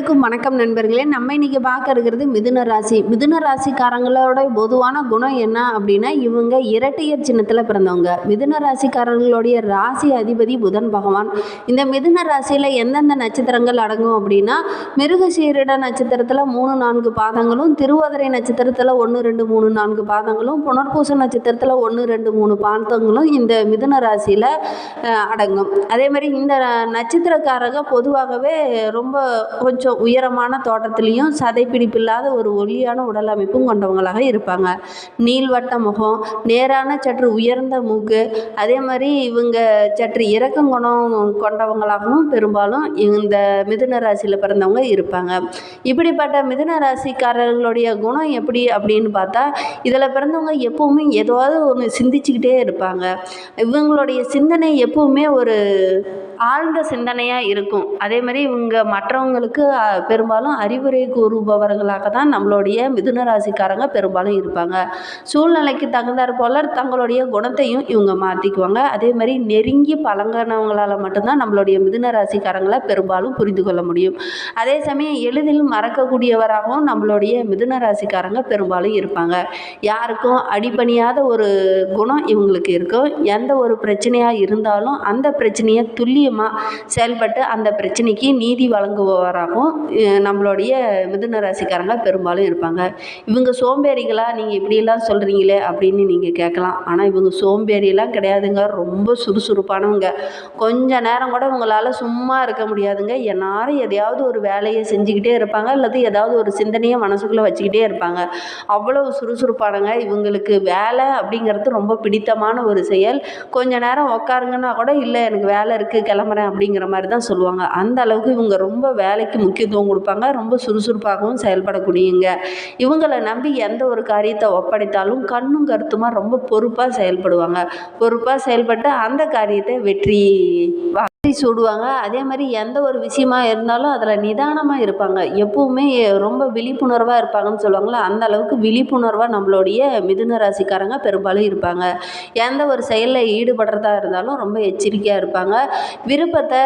அனைவருக்கும் வணக்கம் நண்பர்களே. நம்ம இன்னைக்கு பார்க்க இருக்கிறது மிதுன ராசி. மிதுன ராசிக்காரங்களோட பொதுவான குணம் என்ன அப்படின்னா இவங்க இரட்டையர் சின்னத்தில் பிறந்தவங்க. மிதுன ராசிக்காரர்களுடைய ராசி அதிபதி புதன் பகவான். இந்த மிதுன ராசியில் எந்தெந்த நட்சத்திரங்கள் அடங்கும் அப்படின்னா மிருகசீரிட நட்சத்திரத்தில் மூணு நான்கு பாதங்களும் திருவாதிரை நட்சத்திரத்தில் ஒன்று ரெண்டு மூணு நான்கு பாதங்களும் புனர்பூச நட்சத்திரத்தில் ஒன்று ரெண்டு மூணு பாதங்களும் இந்த மிதுன ராசியில் அடங்கும். அதே மாதிரி இந்த நட்சத்திரக்காரங்க பொதுவாகவே ரொம்ப கொஞ்சம் உயரமான தோட்டத்துலேயும் சதைப்பிடிப்பில்லாத ஒரு ஒல்லியான உடல் அமைப்பும் கொண்டவங்களாக இருப்பாங்க. நீள்வட்ட முகம் நேரான சற்று உயர்ந்த மூக்கு அதே மாதிரி இவங்க சற்று இறக்கம் குணம் கொண்டவங்களாகவும் பெரும்பாலும் இந்த மிதுன ராசியில் பிறந்தவங்க இருப்பாங்க. இப்படிப்பட்ட மிதுன ராசிக்காரர்களுடைய குணம் எப்படி அப்படின்னு பார்த்தா இதில் பிறந்தவங்க எப்பவுமே ஏதாவது ஒன்று சிந்திச்சுக்கிட்டே இருப்பாங்க. இவங்களுடைய சிந்தனை எப்பவுமே ஒரு ஆழ்ந்த சிந்தனையாக இருக்கும். அதே மாதிரி இவங்க மற்றவங்களுக்கு பெரும்பாலும் அறிவுரை கூறுபவர்களாக தான் நம்மளுடைய மிதுன ராசிக்காரங்க பெரும்பாலும் இருப்பாங்க. சூழ்நிலைக்கு தகுந்தாற் போல தங்களுடைய குணத்தையும் இவங்க மாற்றிக்குவாங்க அதே மாதிரி நெருங்கி பழங்கினவங்களால் மட்டும்தான் நம்மளுடைய மிதுன ராசிக்காரங்களை பெரும்பாலும் புரிந்து கொள்ள முடியும். அதே சமயம் எளிதில் மறக்கக்கூடியவராகவும் நம்மளுடைய மிதுன ராசிக்காரங்க பெரும்பாலும் இருப்பாங்க. யாருக்கும் அடிபணியாத ஒரு குணம் இவங்களுக்கு இருக்கும். எந்த ஒரு பிரச்சனையாக இருந்தாலும் அந்த பிரச்சனையை துல்லியமாக செயல்பட்டு அந்த பிரச்சனைக்கு நீதி வழங்குபவராகவும் நம்மளுடைய மிதுன ராசிக்காரங்க பெரும்பாலும் இருப்பாங்க. இவங்க சோம்பேறிகளாக நீங்கள் இப்படியெல்லாம் சொல்கிறீங்களே அப்படின்னு நீங்கள் கேட்கலாம். ஆனால் இவங்க சோம்பேறியெல்லாம் கிடையாதுங்க. ரொம்ப சுறுசுறுப்பானவங்க. கொஞ்ச நேரம் கூட உங்களால் சும்மா இருக்க முடியாதுங்க. எல்லாரும் எதையாவது ஒரு வேலையை செஞ்சுக்கிட்டே இருப்பாங்க. அல்லது ஏதாவது ஒரு சிந்தனையை மனசுக்குள்ளே வச்சுக்கிட்டே இருப்பாங்க. அவ்வளோ சுறுசுறுப்பானங்க இவங்களுக்கு வேலை அப்படிங்கிறது ரொம்ப பிடித்தமான ஒரு செயல். கொஞ்ச நேரம் உக்காருங்கன்னா கூட இல்லை எனக்கு வேலை இருக்குது கிளம்புறேன் அப்படிங்கிற மாதிரி தான் சொல்லுவாங்க. அந்த அளவுக்கு இவங்க ரொம்ப வேலைக்கு முக்கியத்துவம் கொடுப்பாங்க. ரொம்ப சுறுசுறுப்பாகவும் செயல்படக்கூடியவங்க. இவங்களை நம்பி எந்த ஒரு காரியத்தை ஒப்படைத்தாலும் கண்ணும் கருத்துமாக ரொம்ப பொறுப்பாக செயல்படுவாங்க. பொறுப்பாக செயல்பட்டு அந்த காரியத்தை வெற்றி வெற்றி சுடுவாங்க? அதே மாதிரி எந்த ஒரு விஷயமா இருந்தாலும் அதில் நிதானமாக இருப்பாங்க. எப்போவுமே ரொம்ப விழிப்புணர்வாக இருப்பாங்கன்னு சொல்லுவாங்களா அந்த அளவுக்கு விழிப்புணர்வாக நம்மளுடைய மிதுன ராசிக்காரங்க பெரும்பாலும் இருப்பாங்க. எந்த ஒரு செயலில் ஈடுபடுறதா இருந்தாலும் ரொம்ப எச்சரிக்கையாக இருப்பாங்க. விருப்பத்தை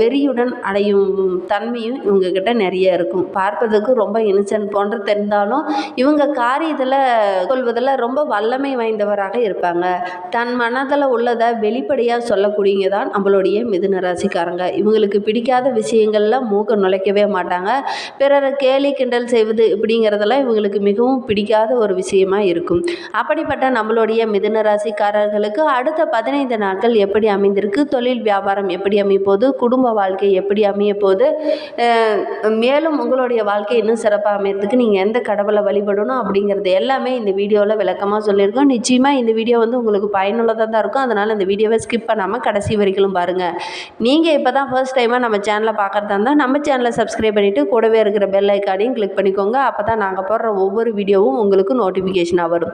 வெறியுடன் அடையும் தன்மையும் இவங்கக்கிட்ட நிறைய இருக்கும். பார்ப்பதற்கு ரொம்ப இன்னசென்ட் போன்ற தெரிந்தாலும் இவங்க காரியத்தில் கொள்வதில் ரொம்ப வல்லமை வாய்ந்தவராக இருப்பாங்க. தன் மனதில் உள்ளதை வெளிப்படையாக சொல்லக்கூடியவங்க தான் நம்மளுடைய மிதுன ராசிக்காரங்க. இவங்களுக்கு பிடிக்காத விஷயங்களில் மூக்க நுழைக்கவே மாட்டாங்க. பிறரை கேலி கிண்டல் செய்வது இப்படிங்கிறதெல்லாம் இவங்களுக்கு மிகவும் பிடிக்காத ஒரு விஷயமா இருக்கும். அப்படிப்பட்ட நம்மளுடைய மிதுன ராசிக்காரர்களுக்கு அடுத்த பதினைந்து நாட்கள் எப்படி அமைந்திருக்கு? தொழில் வியாபாரம் எப்படி அமைப்போது? குடும்ப வாழ்க்கை எப்படி அமையப்போகுது மேலும் உங்களுடைய வாழ்க்கை இன்னும் சிறப்பாக அமையறதுக்கு நீங்கள் எந்த கடவுளை வழிபடணும் அப்படிங்கிறது எல்லாமே இந்த வீடியோவில் விளக்கமாக சொல்லியிருக்கோம். நிச்சயமாக இந்த வீடியோ வந்து உங்களுக்கு பயனுள்ளதாக தான் இருக்கும். அதனால் இந்த வீடியோவை ஸ்கிப் பண்ணாமல் கடைசி வரைக்கும் பாருங்கள் நீங்கள் இப்போ தான் ஃபர்ஸ்ட் டைமாக நம்ம சேனலை பார்க்குறதா இருந்தால் நம்ம சேனலை சப்ஸ்கிரைப் பண்ணிவிட்டு கூடவே இருக்கிற பெல் ஐக்கானையும் கிளிக் பண்ணிக்கோங்க. அப்போ தான் நாங்கள் போடுற ஒவ்வொரு வீடியோவும் உங்களுக்கு நோட்டிஃபிகேஷனாக வரும்.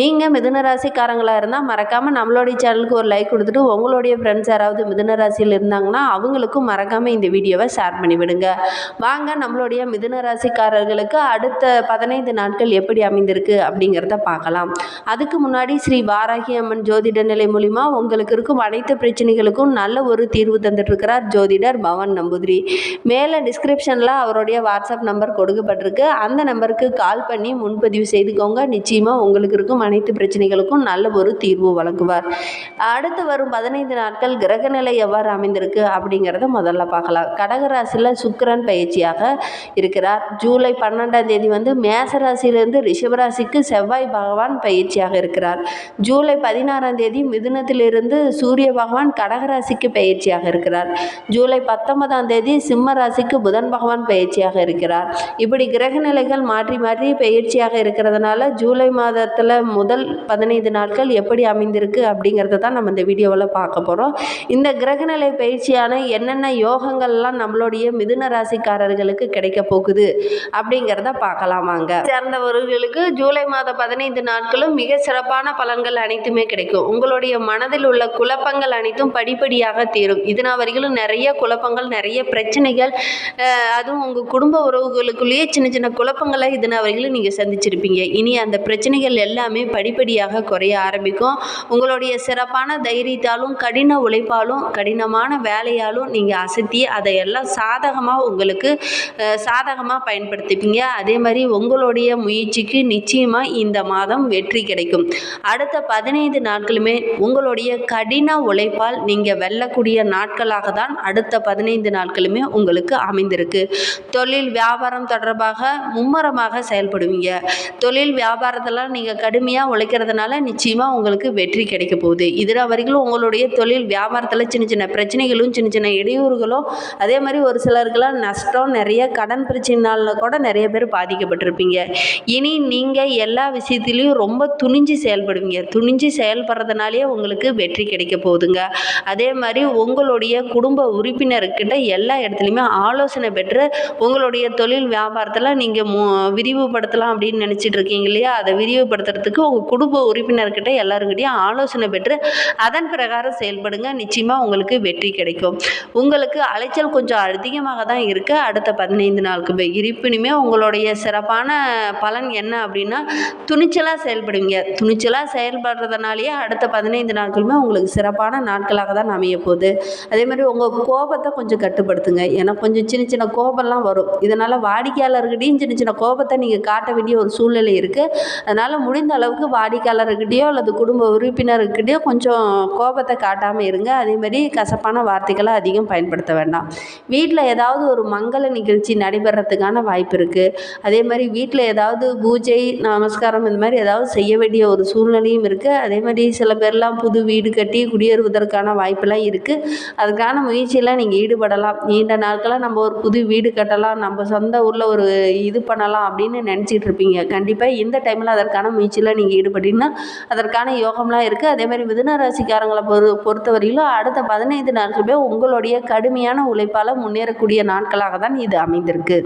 நீங்கள் மிதுன ராசிக்காரங்களாக இருந்தால் மறக்காமல் நம்மளுடைய சேனலுக்கு ஒரு லைக் கொடுத்துட்டு உங்களுடைய ஃப்ரெண்ட்ஸ் யாராவது மிதுன ராசியில் இருந்தாங்கன்னா அவங்களுக்கும் மறக்காமல் இந்த வீடியோவை ஷேர் பண்ணிவிடுங்க வாங்க நம்மளுடைய மிதுன ராசிக்காரர்களுக்கு அடுத்த பதினைந்து நாட்கள் எப்படி அமைந்திருக்கு அப்படிங்கிறத பார்க்கலாம். அதுக்கு முன்னாடி ஸ்ரீ வாராகி அம்மன் ஜோதிட நிலை மூலிமா உங்களுக்கு இருக்கும் அனைத்து பிரச்சனைகளுக்கும் நல்ல ஒரு தீர்வு தீர்வு தந்துட்டுருக்கிறார் ஜோதிடர் பவன் நம்பூதிரி. மேலே டிஸ்கிரிப்ஷனில் அவருடைய வாட்ஸ்அப் நம்பர் கொடுக்கப்பட்டிருக்கு. அந்த நம்பருக்கு கால் பண்ணி முன்பதிவு செய்துக்கோங்க. நிச்சயமாக உங்களுக்கு இருக்கும் அனைத்து பிரச்சனைகளுக்கும் நல்ல ஒரு தீர்வு வழங்குவார். அடுத்து வரும் பதினைந்து நாட்கள் கிரகநிலை எவ்வாறு அமைந்திருக்கு அப்படிங்கிறத முதல்ல பார்க்கலாம். கடகராசியில் சுக்கரன் பயிற்சியாக இருக்கிறார். ஜூலை பன்னெண்டாம் தேதி வந்து மேசராசியிலிருந்து ரிஷபராசிக்கு செவ்வாய் பகவான் பயிற்சியாக இருக்கிறார். ஜூலை பதினாறாம் தேதி மிதுனத்திலிருந்து சூரிய பகவான் கடகராசிக்கு பயிற்சியாக இருக்கிறார். ஜூலை பத்தொன்பதாம் தேதி சிம்ம ராசிக்கு புதன் பகவான் பயிற்சியாக இருக்கிறார். இப்படி கிரக நிலைகள் மாற்றி மாற்றி பயிற்சியாக இருக்கிறதுனால ஜூலை மாதத்தில் முதல் பதினைந்து நாட்கள் எப்படி அமைந்திருக்கு அப்படிங்கிறத தான் நம்ம இந்த வீடியோவில் பார்க்க போகிறோம் இந்த கிரகநிலை பயிற்சியான என்னென்ன யோகங்கள்லாம் நம்மளுடைய மிதுன ராசிக்காரர்களுக்கு கிடைக்க போகுது அப்படிங்கிறத பார்க்கலாம் வாங்க. சேர்ந்தவர்களுக்கு ஜூலை மாத பதினைந்து நாட்களும் மிக சிறப்பான பலன்கள் அனைத்துமே கிடைக்கும். உங்களுடைய மனதில் உள்ள குழப்பங்கள் அனைத்தும் படிப்படியாக தீரும். முடியும் இதனா வரைக்கும் நிறைய குழப்பங்கள் நிறைய பிரச்சனைகள் அதுவும் உங்கள் குடும்ப உறவுகளுக்குள்ளேயே சின்ன சின்ன குழப்பங்களை இதனா வரைக்கும் நீங்கள் சந்திச்சிருப்பீங்க. இனி அந்த பிரச்சனைகள் எல்லாமே படிப்படியாக குறைய ஆரம்பிக்கும். உங்களுடைய சிறப்பான தைரியத்தாலும் கடின உழைப்பாலும் கடினமான வேலையாலும் நீங்கள் அசத்தி அதையெல்லாம் சாதகமாக உங்களுக்கு சாதகமாக பயன்படுத்திப்பீங்க. அதே மாதிரி உங்களுடைய முயற்சிக்கு நிச்சயமாக இந்த மாதம் வெற்றி கிடைக்கும். அடுத்த பதினைந்து நாட்களுமே உங்களுடைய கடின உழைப்பால் நீங்கள் வெல்லக்கூடிய நாட்களாக தான் அடுத்த பதினைந்து நாட்களுமே உங்களுக்கு அமைந்திருக்கு. தொழில் வியாபாரம் தொடர்பாக மும்முரமாக செயல்படுவீங்க. தொழில் வியாபாரத்தெல்லாம் நீங்கள் கடுமையாக உழைக்கிறதுனால நிச்சயமாக உங்களுக்கு வெற்றி கிடைக்க போகுது. இதில் வரைக்கும் உங்களுடைய தொழில் வியாபாரத்தில் சின்ன சின்ன பிரச்சனைகளும் சின்ன சின்ன இடையூறுகளும் அதே மாதிரி ஒரு சிலருக்கெல்லாம் நஷ்டம் நிறைய கடன் பிரச்சனைனால கூட நிறைய பேர் பாதிக்கப்பட்டிருப்பீங்க. இனி நீங்கள் எல்லா விஷயத்துலேயும் ரொம்ப துணிஞ்சு செயல்படுவீங்க. துணிஞ்சு செயல்படுறதுனாலே உங்களுக்கு வெற்றி கிடைக்க போகுதுங்க. அதே மாதிரி உங்களுடைய குடும்ப உறுப்பினர்கிட்ட எல்லா இடத்துலையுமே ஆலோசனை பெற்று உங்களுடைய தொழில் வியாபாரத்தில் நீங்கள் மு விரிவுபடுத்தலாம் அப்படின்னு நினச்சிட்டு இருக்கீங்க இல்லையா? அதை விரிவுபடுத்துறதுக்கு உங்கள் குடும்ப உறுப்பினர்கிட்ட எல்லாருக்கிட்டையும் ஆலோசனை பெற்று அதன் பிரகாரம் செயல்படுங்க. நிச்சயமாக உங்களுக்கு வெற்றி கிடைக்கும். உங்களுக்கு அலைச்சல் கொஞ்சம் அதிகமாக தான் இருக்குது அடுத்த பதினைந்து நாளுக்கு இருப்பினுமே உங்களுடைய சிறப்பான பலன் என்ன அப்படின்னா துணிச்சலாக செயல்படுவீங்க. துணிச்சலாக செயல்படுறதுனாலேயே அடுத்த பதினைந்து நாட்களுமே உங்களுக்கு சிறப்பான நாட்களாக தான் அமைய போகுது. அதே மாதிரி உங்கள் கோபத்தை கொஞ்சம் கட்டுப்படுத்துங்க. ஏன்னா கொஞ்சம் சின்ன சின்ன கோபம்லாம் வரும். இதனால் வாடிக்கையாளர்கிட்டையும் சின்ன சின்ன கோபத்தை நீங்கள் காட்ட வேண்டிய ஒரு சூழ்நிலை இருக்குது அதனால் முடிந்த அளவுக்கு வாடிக்கையாளர்கிட்டையோ அல்லது குடும்ப உறுப்பினர்கிட்டையோ கொஞ்சம் கோபத்தை காட்டாமல் இருங்க. அதே மாதிரி கசப்பான வார்த்தைகளை அதிகம் பயன்படுத்த வேண்டாம். வீட்டில் ஏதாவது ஒரு மங்கள நிகழ்ச்சி நடைபெறத்துக்கான வாய்ப்பு இருக்குது அதே மாதிரி வீட்டில் ஏதாவது பூஜை நமஸ்காரம் இந்த மாதிரி ஏதாவது செய்ய வேண்டிய ஒரு சூழ்நிலையும் இருக்குது அதே மாதிரி சில பேர்லாம் புது வீடு கட்டி குடியேறுவதற்கான வாய்ப்பெல்லாம் இருக்குது அதுக்கான முயற்சியெல்லாம் நீங்கள் ஈடுபடலாம். நீண்ட நாட்களாக நம்ம ஒரு புது வீடு கட்டலாம் நம்ம சொந்த ஊரில் ஒரு இது பண்ணலாம் அப்படின்னு நினச்சிட்டு இருப்பீங்க. கண்டிப்பாக இந்த டைமில் அதற்கான முயற்சியில் நீங்கள் ஈடுபட்டீங்கன்னா அதற்கான யோகம்லாம் இருக்குது அதேமாதிரி மிதுன ராசிக்காரங்களை பொறு பொறுத்தவரையிலும் அடுத்த பதினைந்து நாட்களுமே உங்களுடைய கடுமையான உழைப்பால் முன்னேறக்கூடிய நாட்களாக தான் இது அமைந்திருக்கு.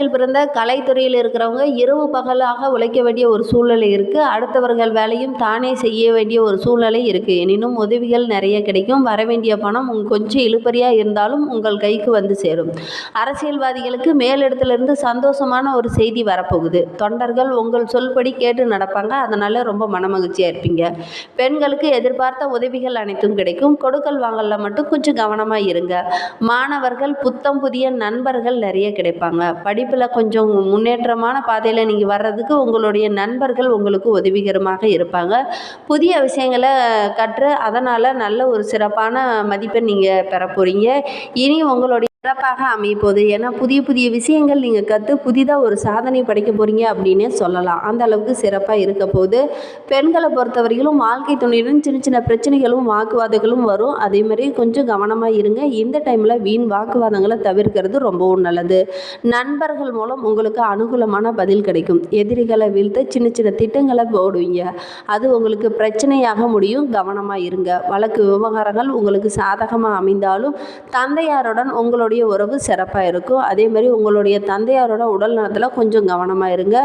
பிறந்த கலைத்துறையில் இருக்கிறவங்க இரவு பகலாக உழைக்க வேண்டிய ஒரு சூழ்நிலை இருக்குது அடுத்தவர்கள் வேலையும் தானே செய்ய வேண்டிய ஒரு சூழ்நிலை இருக்குது எனினும் உதவிகள் நிறைய கிடைக்கும். வர வேண்டிய பணம் உங்க கொஞ்சம் இழுப்பறியாக இருந்தாலும் உங்கள் கைக்கு வந்து சேரும். அரசியல்வாதிகளுக்கு மேலிடத்திலிருந்து சந்தோஷமான ஒரு செய்தி வரப்போகுது. தொண்டர்கள் உங்கள் சொல்படி கேட்டு நடப்பாங்க. அதனால் ரொம்ப மனமகிழ்ச்சியாக இருப்பீங்க. பெண்களுக்கு எதிர்பார்த்த உதவிகள் அனைத்தும் கிடைக்கும். கொடுக்கல் வாங்கலில் மட்டும் கொஞ்சம் கவனமாக இருங்க. மாணவர்கள் புத்தம் புதிய நண்பர்கள் நிறைய கிடைப்பாங்க. படி படிப்பில் கொஞ்சம் முன்னேற்றமான பாதையில் நீங்கள் வர்றதுக்கு உங்களுடைய நண்பர்கள் உங்களுக்கு உதவிகரமாக இருப்பாங்க. புதிய விஷயங்களை கற்று அதனால் நல்ல ஒரு சிறப்பான மதிப்பெண் நீங்கள் பெற போகிறீங்க இனி உங்களுடைய சிறப்பாக அமைய போகுது ஏன்னா புதிய புதிய விஷயங்கள் நீங்கள் கற்று புதிதாக ஒரு சாதனை படைக்க போகிறீங்க அப்படின்னே சொல்லலாம். அந்த அளவுக்கு சிறப்பாக இருக்க போகுது. பெண்களை பொறுத்தவரையிலும் வாழ்க்கை துணையுடன் சின்ன சின்ன பிரச்சனைகளும் வாக்குவாதங்களும் வரும். அதேமாதிரி கொஞ்சம் கவனமாக இருங்க. இந்த டைமில் வீண் வாக்குவாதங்களை தவிர்க்கிறது ரொம்பவும் நல்லது. நண்பர்கள் மூலம் உங்களுக்கு அனுகூலமான பதில் கிடைக்கும். எதிரிகளை வீழ்த்த சின்ன சின்ன திட்டங்களை போடுவீங்க. அது உங்களுக்கு பிரச்சனையாக முடியும். கவனமாக இருங்க. வழக்கு விவகாரங்கள் உங்களுக்கு சாதகமாக அமைந்தாலும் தந்தையாருடன் உங்களுடைய உறவு சிறப்பாக இருக்கும். அதே மாதிரி உங்களுடைய தந்தையாரோட உடல் நலத்தில் கொஞ்சம் கவனமாக இருங்க.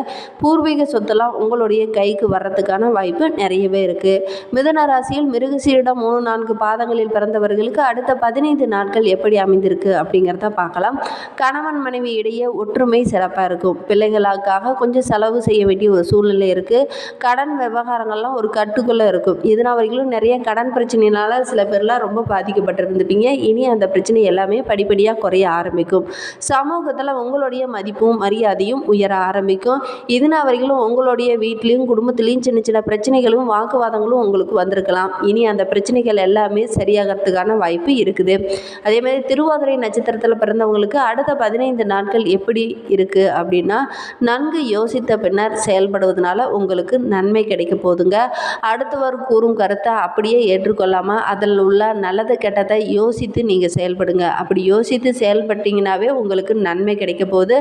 பூர்வீக சொத்தெல்லாம் உங்களுடைய கைக்கு வர்றதுக்கான வாய்ப்பு நிறையவே இருக்குது மிதன ராசியில் மிருகசீரிடம் மூணு நான்கு பாதங்களில் பிறந்தவர்களுக்கு அடுத்த பதினைந்து நாட்கள் எப்படி அமைந்திருக்கு அப்படிங்கிறத பார்க்கலாம். கணவன் மனைவி இடையே ஒற்றுமை சிறப்பாக இருக்கும். பிள்ளைகளுக்காக கொஞ்சம் செலவு செய்ய வேண்டிய ஒரு சூழ்நிலை இருக்குது கடன் விவகாரங்கள்லாம் ஒரு கட்டுக்குள்ளே இருக்கும். இதனால் வரைக்கும் நிறைய கடன் பிரச்சனையினால் சில பேர்லாம் ரொம்ப பாதிக்கப்பட்டிருந்துட்டீங்க. இனி அந்த பிரச்சனை எல்லாமே படிப்படியாக குறைய ஆரம்பிக்கும். சமூகத்தில் உங்களுடைய மதிப்பும் மரியாதையும் உயர ஆரம்பிக்கும். இதனால் வரைக்கும் உங்களுடைய வீட்லேயும் குடும்பத்துலேயும் சின்ன சின்ன பிரச்சனைகளும் வாக்குவாதங்களும் உங்களுக்கு வந்திருக்கலாம். இனி அந்த பிரச்சனைகள் எல்லாமே சரியாகிறதுக்கான வாய்ப்பு இருக்குது. அதே மாதிரி திருவாதிரை நட்சத்திரத்தில் பிறந்தவங்களுக்கு அடுத்த பதினைந்து நாட்கள் எப்படி இருக்குது அப்படின்னா நன்கு யோசித்த பின்னர் செயல்படுவதனால உங்களுக்கு நன்மை கிடைக்க போதுங்க. அடுத்தவர் கூறும் கருத்தை அப்படியே ஏற்றுக்கொள்ளாமல் அதில் உள்ள நல்லது கெட்டதை யோசித்து நீங்கள் செயல்படுங்க. அப்படி யோசித்து சிந்தித்து செயல்பட்டீங்கன்னாவே உங்களுக்கு நன்மை கிடைக்க போகுது.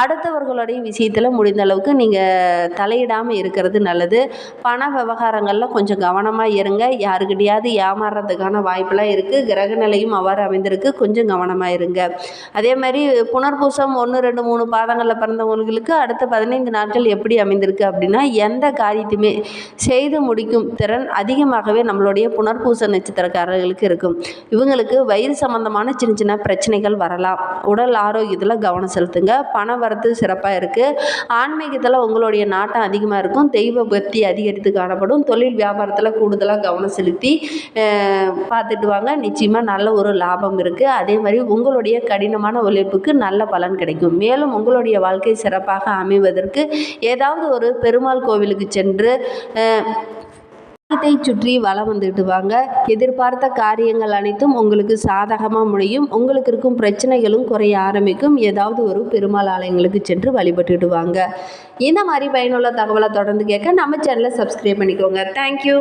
அடுத்தவர்களுடைய விஷயத்தில் முடிந்த அளவுக்கு நீங்கள் தலையிடாமல் இருக்கிறது நல்லது. பண விவகாரங்களில் கொஞ்சம் கவனமாக இருங்க. யாருக்கிட்டையாவது ஏமாறுறதுக்கான வாய்ப்பெல்லாம் இருக்குது கிரக நிலையும் அவ்வாறு அமைந்திருக்கு. கொஞ்சம் கவனமாக இருங்க. அதே மாதிரி புனர்பூசம் ஒன்று ரெண்டு மூணு பாதங்களில் பிறந்தவங்களுக்கு அடுத்த பதினைந்து நாட்கள் எப்படி அமைந்திருக்கு அப்படின்னா எந்த காரியத்தையுமே செய்து முடிக்கும் திறன் அதிகமாகவே நம்மளுடைய புனர்பூச நட்சத்திரக்காரர்களுக்கு இருக்கும். இவங்களுக்கு வயிறு சம்பந்தமான சின்ன சின்ன பிரச்சனைகள் வரலாம். உடல் ஆரோக்கியத்தில் கவனம் செலுத்துங்க. பண வரத்து சிறப்பாக இருக்குது ஆன்மீகத்தில் உங்களுடைய நாட்டம் அதிகமாக இருக்கும். தெய்வ பக்தி அதிகரித்து காணப்படும். தொழில் வியாபாரத்தில் கூடுதலாக கவனம் செலுத்தி பார்த்துட்டு வாங்க. நிச்சயமாக நல்ல ஒரு லாபம் இருக்குது அதே மாதிரி உங்களுடைய கடினமான உழைப்புக்கு நல்ல பலன் கிடைக்கும். மேலும் உங்களுடைய வாழ்க்கை சிறப்பாக அமைவதற்கு ஏதாவது ஒரு பெருமாள் கோவிலுக்கு சென்று அஹ், சுற்றி வளம் வந்துட்டு வாங்க. எதிர்பார்த்த காரியங்கள் அனைத்தும் உங்களுக்கு சாதகமாக முடியும். உங்களுக்கு இருக்கும் பிரச்சனைகளும் குறைய ஆரம்பிக்கும். ஏதாவது ஒரு பெருமாள் ஆலயங்களுக்கு சென்று வழிபட்டுட்டு வாங்க. இந்த மாதிரி பயனுள்ள தகவலை தொடர்ந்து கேட்க நம்ம சேனலை சப்ஸ்கிரைப் பண்ணிக்கோங்க. தேங்க்யூ